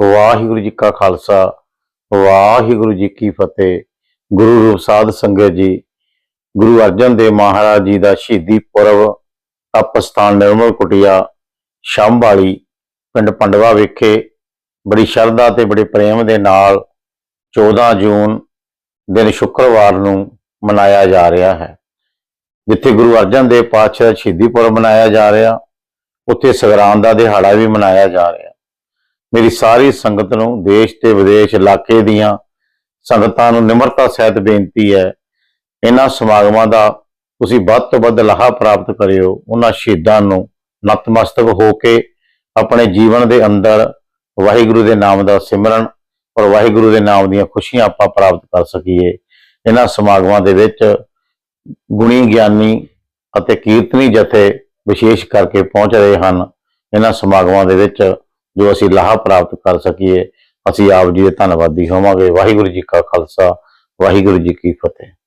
ਵਾਹਿਗੁਰੂ ਜੀ ਕਾ ਖਾਲਸਾ, ਵਾਹਿਗੁਰੂ ਜੀ ਕੀ ਫਤਿਹ। ਗੁਰੂ ਰੂਪ ਸਾਧ ਸੰਗਤ ਜੀ, ਗੁਰੂ ਅਰਜਨ ਦੇਵ ਮਹਾਰਾਜ ਜੀ ਦਾ ਸ਼ਹੀਦੀ ਪੁਰਬ ਤਪਸਥਾਨ ਨਿਰਮਲ ਕੁਟਿਆ ਸ਼ੰਭਾਲੀ ਪਿੰਡ ਪੰਡਵਾ ਵਿਖੇ ਬੜੀ ਸ਼ਰਧਾ ਤੇ ਬੜੇ ਪ੍ਰੇਮ ਦੇ ਨਾਲ 14 ਜੂਨ ਦਿਨ ਸ਼ੁੱਕਰਵਾਰ ਨੂੰ ਮਨਾਇਆ ਜਾ ਰਿਹਾ ਹੈ। ਜਿੱਥੇ ਗੁਰੂ ਅਰਜਨ ਦੇਵ ਪਾਤਸ਼ਾਹ ਦਾ ਸ਼ਹੀਦੀ ਪੁਰਬ ਮਨਾਇਆ ਜਾ ਰਿਹਾ, ਉੱਥੇ ਸੰਗਰਾਂਦ ਦਾ ਦਿਹਾੜਾ ਵੀ ਮਨਾਇਆ ਜਾ ਰਿਹਾ। ਮੇਰੀ ਸਾਰੀ ਸੰਗਤ ਨੂੰ ਦੇਸ਼ ਤੇ ਵਿਦੇਸ਼ ਇਲਾਕੇ ਦੀਆਂ ਸੰਗਤਾਂ ਨੂੰ ਨਿਮਰਤਾ ਸਹਿਤ ਬੇਨਤੀ ਹੈ, ਇਹਨਾਂ ਸਮਾਗਮਾਂ ਦਾ ਤੁਸੀਂ ਵੱਧ ਤੋਂ ਵੱਧ ਲਾਹਾ ਪ੍ਰਾਪਤ ਕਰਿਓ, ਉਹਨਾਂ ਸ਼ਹੀਦਾਂ ਨੂੰ ਨਤਮਸਤਕ ਹੋ ਕੇ ਆਪਣੇ ਜੀਵਨ ਦੇ ਅੰਦਰ ਵਾਹਿਗੁਰੂ ਦੇ ਨਾਮ ਦਾ ਸਿਮਰਨ ਔਰ ਵਾਹਿਗੁਰੂ ਦੇ ਨਾਮ ਦੀਆਂ ਖੁਸ਼ੀਆਂ ਆਪਾਂ ਪ੍ਰਾਪਤ ਕਰ ਸਕੀਏ। ਇਹਨਾਂ ਸਮਾਗਮਾਂ ਦੇ ਵਿੱਚ ਗੁਣੀ ਗਿਆਨੀ ਅਤੇ ਕੀਰਤਨੀ ਜਥੇ ਵਿਸ਼ੇਸ਼ ਕਰਕੇ ਪਹੁੰਚ ਰਹੇ ਹਨ। ਇਹਨਾਂ ਸਮਾਗਮਾਂ ਦੇ ਵਿੱਚ ਜੋ ਅਸੀਂ ਲਾਹਾ ਪ੍ਰਾਪਤ ਕਰ ਸਕੀਏ, ਅਸੀਂ ਆਪ ਜੀ ਦੇ ਧੰਨਵਾਦੀ ਹੋਵਾਂਗੇ। ਵਾਹਿਗੁਰੂ ਜੀ ਕਾ ਖਾਲਸਾ, ਵਾਹਿਗੁਰੂ ਜੀ ਕੀ ਫਤਿਹ।